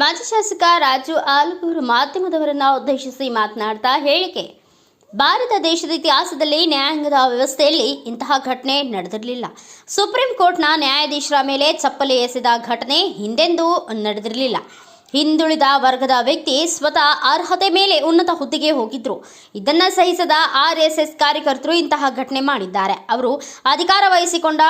ಮಾಜಿ ಶಾಸಕ ರಾಜು ಆಲೂರು ಮಾಧ್ಯಮದವರನ್ನ ಉದ್ದೇಶಿಸಿ ಮಾತನಾಡ್ತಾ ಹೇಳಿಕೆ. ಭಾರತ ದೇಶದ ಇತಿಹಾಸದಲ್ಲಿ ನ್ಯಾಯಾಂಗದ ವ್ಯವಸ್ಥೆಯಲ್ಲಿ ಇಂತಹ ಘಟನೆ ನಡೆದಿರಲಿಲ್ಲ. ಸುಪ್ರೀಂ ಕೋರ್ಟ್ನ ನ್ಯಾಯಾಧೀಶರ ಮೇಲೆ ಚಪ್ಪಲಿ ಎಸೆದ ಘಟನೆ ಹಿಂದೆಂದೂ ನಡೆದಿರಲಿಲ್ಲ. ಹಿಂದುಳಿದ ವರ್ಗದ ವ್ಯಕ್ತಿ ಸ್ವತಃ ಅರ್ಹತೆ ಮೇಲೆ ಉನ್ನತ ಹುದ್ದೆಗೆ ಹೋಗಿದ್ರು. ಇದನ್ನ ಸಹಿಸದ ಆರ್ ಎಸ್ ಎಸ್ ಕಾರ್ಯಕರ್ತರು ಇಂತಹ ಘಟನೆ ಮಾಡಿದ್ದಾರೆ. ಅವರು ಅಧಿಕಾರ ವಹಿಸಿಕೊಂಡ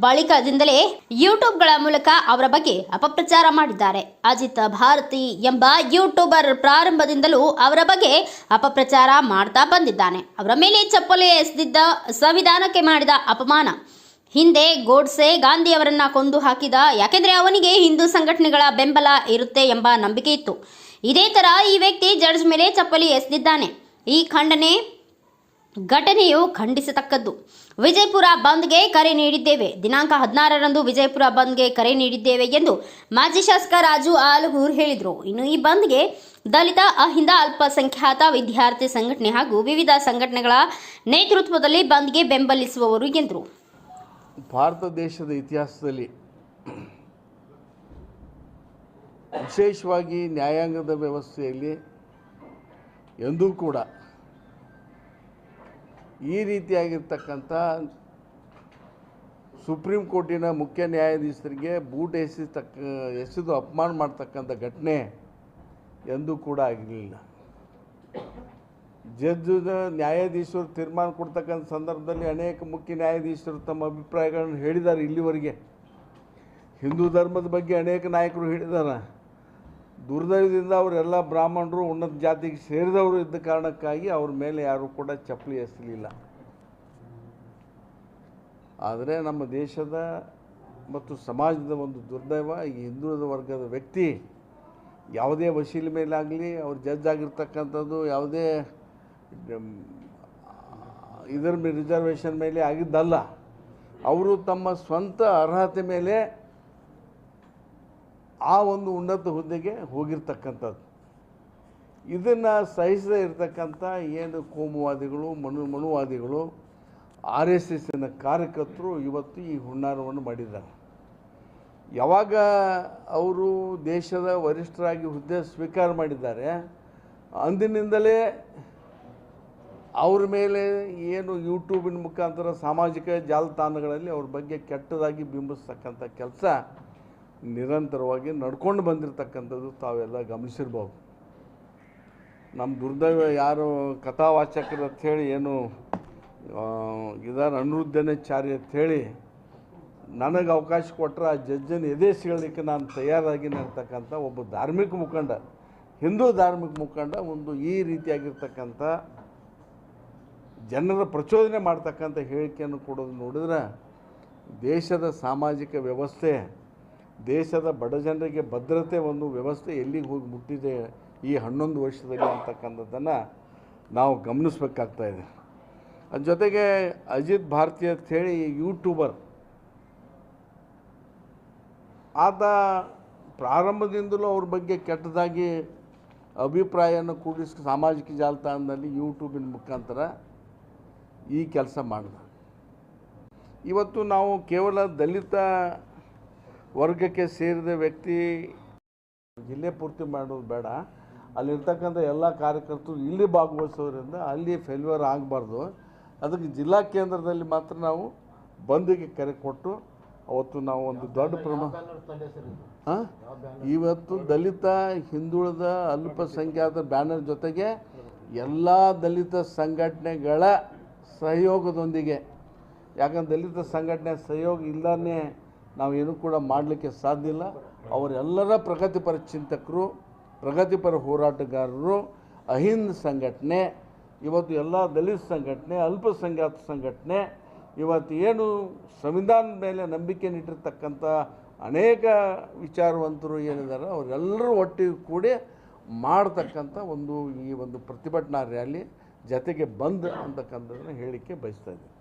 ಬಳಿಕದಿಂದಲೇ ಯೂಟ್ಯೂಬ್ಗಳ ಮೂಲಕ ಅವರ ಬಗ್ಗೆ ಅಪಪ್ರಚಾರ ಮಾಡಿದ್ದಾರೆ. ಅಜಿತ್ ಭಾರತಿ ಎಂಬ ಯೂಟ್ಯೂಬರ್ ಪ್ರಾರಂಭದಿಂದಲೂ ಅವರ ಬಗ್ಗೆ ಅಪಪ್ರಚಾರ ಮಾಡ್ತಾ ಬಂದಿದ್ದಾನೆ. ಅವರ ಮೇಲೆ ಚಪ್ಪಲೆ ಎಸೆದಿದ್ದ ಸಂವಿಧಾನಕ್ಕೆ ಮಾಡಿದ ಅಪಮಾನ. ಹಿಂದೆ ಗೋಡ್ಸೆ ಗಾಂಧಿಯವರನ್ನ ಕೊಂದು ಹಾಕಿದ, ಯಾಕೆಂದ್ರೆ ಅವನಿಗೆ ಹಿಂದೂ ಸಂಘಟನೆಗಳ ಬೆಂಬಲ ಇರುತ್ತೆ ಎಂಬ ನಂಬಿಕೆ ಇತ್ತು. ಇದೇ ತರ ಈ ವ್ಯಕ್ತಿ ಜಡ್ಜ್ ಮೇಲೆ ಚಪ್ಪಲಿ ಎಸೆದಿದ್ದಾನೆ. ಈ ಖಂಡನೆ, ಘಟನೆಯು ಖಂಡಿಸತಕ್ಕದ್ದು. ವಿಜಯಪುರ ಬಂದ್ಗೆ ಕರೆ ನೀಡಿದ್ದೇವೆ. ದಿನಾಂಕ ಹದಿನಾರರಂದು ವಿಜಯಪುರ ಬಂದ್ಗೆ ಕರೆ ನೀಡಿದ್ದೇವೆ ಎಂದು ಮಾಜಿ ಶಾಸಕ ರಾಜು ಆಲಗೂರ್ ಹೇಳಿದರು. ಇನ್ನು ಈ ಬಂದ್ಗೆ ದಲಿತ, ಅಹಿಂದ, ಅಲ್ಪಸಂಖ್ಯಾತ ವಿದ್ಯಾರ್ಥಿ ಸಂಘಟನೆ ಹಾಗೂ ವಿವಿಧ ಸಂಘಟನೆಗಳ ನೇತೃತ್ವದಲ್ಲಿ ಬಂದ್ಗೆ ಬೆಂಬಲಿಸುವವರು ಎಂದರು. ಭಾರತ ದೇಶದ ಇತಿಹಾಸದಲ್ಲಿ ವಿಶೇಷವಾಗಿ ನ್ಯಾಯಾಂಗದ ವ್ಯವಸ್ಥೆಯಲ್ಲಿ ಎಂದೂ ಕೂಡ ಈ ರೀತಿಯಾಗಿರ್ತಕ್ಕಂಥ ಸುಪ್ರೀಂ ಕೋರ್ಟಿನ ಮುಖ್ಯ ನ್ಯಾಯಾಧೀಶರಿಗೆ ಬೂಟ್ ಎಸೆತಕ್ಕ, ಎಸೆದು ಅಪಮಾನ ಮಾಡ್ತಕ್ಕಂಥ ಘಟನೆ ಎಂದೂ ಕೂಡ ಆಗಿರಲಿಲ್ಲ. ಜಡ್ಜದ ನ್ಯಾಯಾಧೀಶರು ತೀರ್ಮಾನ ಕೊಡ್ತಕ್ಕಂಥ ಸಂದರ್ಭದಲ್ಲಿ ಅನೇಕ ಮುಖ್ಯ ನ್ಯಾಯಾಧೀಶರು ತಮ್ಮ ಅಭಿಪ್ರಾಯಗಳನ್ನು ಹೇಳಿದ್ದಾರೆ ಇಲ್ಲಿವರೆಗೆ. ಹಿಂದೂ ಧರ್ಮದ ಬಗ್ಗೆ ಅನೇಕ ನಾಯಕರು ಹೇಳಿದ್ದಾರೆ. ದುರ್ದೈವದಿಂದ ಅವರೆಲ್ಲ ಬ್ರಾಹ್ಮಣರು, ಉನ್ನತ ಜಾತಿಗೆ ಸೇರಿದವರು ಇದ್ದ ಕಾರಣಕ್ಕಾಗಿ ಅವ್ರ ಮೇಲೆ ಯಾರೂ ಕೂಡ ಚಪ್ಪಲಿ ಎಸಲಿಲ್ಲ. ಆದರೆ ನಮ್ಮ ದೇಶದ ಮತ್ತು ಸಮಾಜದ ಒಂದು ದುರ್ದೈವ, ಈ ಹಿಂದುಳಿದ ವರ್ಗದ ವ್ಯಕ್ತಿ ಯಾವುದೇ ವಶೀಲಿ ಮೇಲಾಗಲಿ, ಅವ್ರು ಜಡ್ಜ್ ಆಗಿರ್ತಕ್ಕಂಥದ್ದು ಯಾವುದೇ ಇದರ ರಿಸರ್ವೇಷನ್ ಮೇಲೆ ಆಗಿದ್ದಲ್ಲ. ಅವರು ತಮ್ಮ ಸ್ವಂತ ಅರ್ಹತೆ ಮೇಲೆ ಆ ಒಂದು ಉನ್ನತ ಹುದ್ದೆಗೆ ಹೋಗಿರ್ತಕ್ಕಂಥದ್ದು. ಇದನ್ನು ಸಹಿಸದೇ ಇರತಕ್ಕಂಥ ಏನು ಕೋಮುವಾದಿಗಳು, ಮನು, ಮನುವಾದಿಗಳು, ಆರ್ ಎಸ್ ಎಸ್ಸಿನ ಕಾರ್ಯಕರ್ತರು ಇವತ್ತು ಈ ಹುನ್ನಾರವನ್ನು ಮಾಡಿದ್ದಾರೆ. ಯಾವಾಗ ಅವರು ದೇಶದ ವರಿಷ್ಠರಾಗಿ ಹುದ್ದೆ ಸ್ವೀಕಾರ ಮಾಡಿದ್ದಾರೆ, ಅಂದಿನಿಂದಲೇ ಅವ್ರ ಮೇಲೆ ಏನು ಯೂಟ್ಯೂಬಿನ ಮುಖಾಂತರ ಸಾಮಾಜಿಕ ಜಾಲತಾಣಗಳಲ್ಲಿ ಅವ್ರ ಬಗ್ಗೆ ಕೆಟ್ಟದಾಗಿ ಬಿಂಬಿಸ್ತಕ್ಕಂಥ ಕೆಲಸ ನಿರಂತರವಾಗಿ ನಡ್ಕೊಂಡು ಬಂದಿರತಕ್ಕಂಥದ್ದು ತಾವೆಲ್ಲ ಗಮನಿಸಿರ್ಬೋದು. ನಮ್ಮ ದುರ್ದೈವ ಯಾರು ಕಥಾವಾಚಕರು ಅಂಥೇಳಿ ಏನು ಇದಾರ ಅನಿರುದ್ಧನಾಚಾರ್ಯ ಅಂಥೇಳಿ ನನಗೆ ಅವಕಾಶ ಕೊಟ್ಟರೆ ಆ ಜಜ್ಜನ ಎದೆ ಸಿಗಲಿಕ್ಕೆ ನಾನು ತಯಾರಾಗಿ ನಡ್ತಕ್ಕಂಥ ಒಬ್ಬ ಧಾರ್ಮಿಕ ಮುಖಂಡ, ಹಿಂದೂ ಧಾರ್ಮಿಕ ಮುಖಂಡ, ಒಂದು ಈ ರೀತಿಯಾಗಿರ್ತಕ್ಕಂಥ ಜನರ ಪ್ರಚೋದನೆ ಮಾಡ್ತಕ್ಕಂಥ ಹೇಳಿಕೆಯನ್ನು ಕೊಡೋದು ನೋಡಿದ್ರೆ ದೇಶದ ಸಾಮಾಜಿಕ ವ್ಯವಸ್ಥೆ, ದೇಶದ ಬಡ ಜನರಿಗೆ ಭದ್ರತೆ ಒಂದು ವ್ಯವಸ್ಥೆ ಎಲ್ಲಿಗೆ ಹೋಗಿ ಮುಟ್ಟಿದೆ ಈ ಹನ್ನೊಂದು ವರ್ಷದಲ್ಲಿ ಅಂತಕ್ಕಂಥದ್ದನ್ನು ನಾವು ಗಮನಿಸ್ಬೇಕಾಗ್ತಾ ಇದೆ. ಅದ್ರ ಜೊತೆಗೆ ಅಜಿತ್ ಭಾರತಿ ಹೇಳಿ ಯೂಟ್ಯೂಬರ್. ಆತ ಪ್ರಾರಂಭದಿಂದಲೂ ಅವ್ರ ಬಗ್ಗೆ ಕೆಟ್ಟದಾಗಿ ಅಭಿಪ್ರಾಯವನ್ನು ಕೂಡಿಸಿ ಸಾಮಾಜಿಕ ಜಾಲತಾಣದಲ್ಲಿ ಯೂಟ್ಯೂಬಿನ ಮುಖಾಂತರ ಈ ಕೆಲಸ ಮಾಡಿದ. ಇವತ್ತು ನಾವು ಕೇವಲ ದಲಿತ ವರ್ಗಕ್ಕೆ ಸೇರಿದ ವ್ಯಕ್ತಿ ಜಿಲ್ಲೆ ಪೂರ್ತಿ ಮಾಡೋದು ಬೇಡ. ಅಲ್ಲಿರ್ತಕ್ಕಂಥ ಎಲ್ಲ ಕಾರ್ಯಕರ್ತರು ಇಲ್ಲಿ ಭಾಗವಹಿಸೋದ್ರಿಂದ ಅಲ್ಲಿ ಫೇಲ್ಯೂರ್ ಆಗಬಾರ್ದು. ಅದಕ್ಕೆ ಜಿಲ್ಲಾ ಕೇಂದ್ರದಲ್ಲಿ ಮಾತ್ರ ನಾವು ಬಂದಿಗೆ ಕರೆ ಕೊಟ್ಟು ಅವತ್ತು ನಾವು ಒಂದು ದೊಡ್ಡ ಪ್ರಮಾಣ ಹಾಂ ಇವತ್ತು ದಲಿತ ಹಿಂದುಳಿದ ಅಲ್ಪಸಂಖ್ಯಾತ ಬ್ಯಾನರ್ ಜೊತೆಗೆ ಎಲ್ಲ ದಲಿತ ಸಂಘಟನೆಗಳ ಸಹಯೋಗದೊಂದಿಗೆ. ಯಾಕಂದ್ರೆ ದಲಿತ ಸಂಘಟನೆ ಸಹಯೋಗ ಇಲ್ಲದೇ ಏನು ಕೂಡ ಮಾಡಲಿಕ್ಕೆ ಸಾಧ್ಯ ಇಲ್ಲ. ಅವರೆಲ್ಲರ ಪ್ರಗತಿಪರ ಚಿಂತಕರು, ಪ್ರಗತಿಪರ ಹೋರಾಟಗಾರರು, ಅಹಿಂದ ಸಂಘಟನೆ, ಇವತ್ತು ಎಲ್ಲ ದಲಿತ ಸಂಘಟನೆ, ಅಲ್ಪಸಂಖ್ಯಾತ ಸಂಘಟನೆ, ಇವತ್ತು ಏನು ಸಂವಿಧಾನದ ಮೇಲೆ ನಂಬಿಕೆ ನೀಡಿರ್ತಕ್ಕಂಥ ಅನೇಕ ವಿಚಾರವಂತರು ಏನಿದ್ದಾರೆ ಅವರೆಲ್ಲರೂ ಒಟ್ಟಿಗೆ ಕೂಡಿ ಮಾಡತಕ್ಕಂಥ ಒಂದು ಈ ಒಂದು ಪ್ರತಿಭಟನಾ ರ್ಯಾಲಿ. ಜೊತೆಗೆ ಬಂದ್ ಅಂತಕ್ಕಂಥದ್ದನ್ನು ಹೇಳಲಿಕ್ಕೆ ಬಯಸ್ತಾ ಇದ್ದೀನಿ.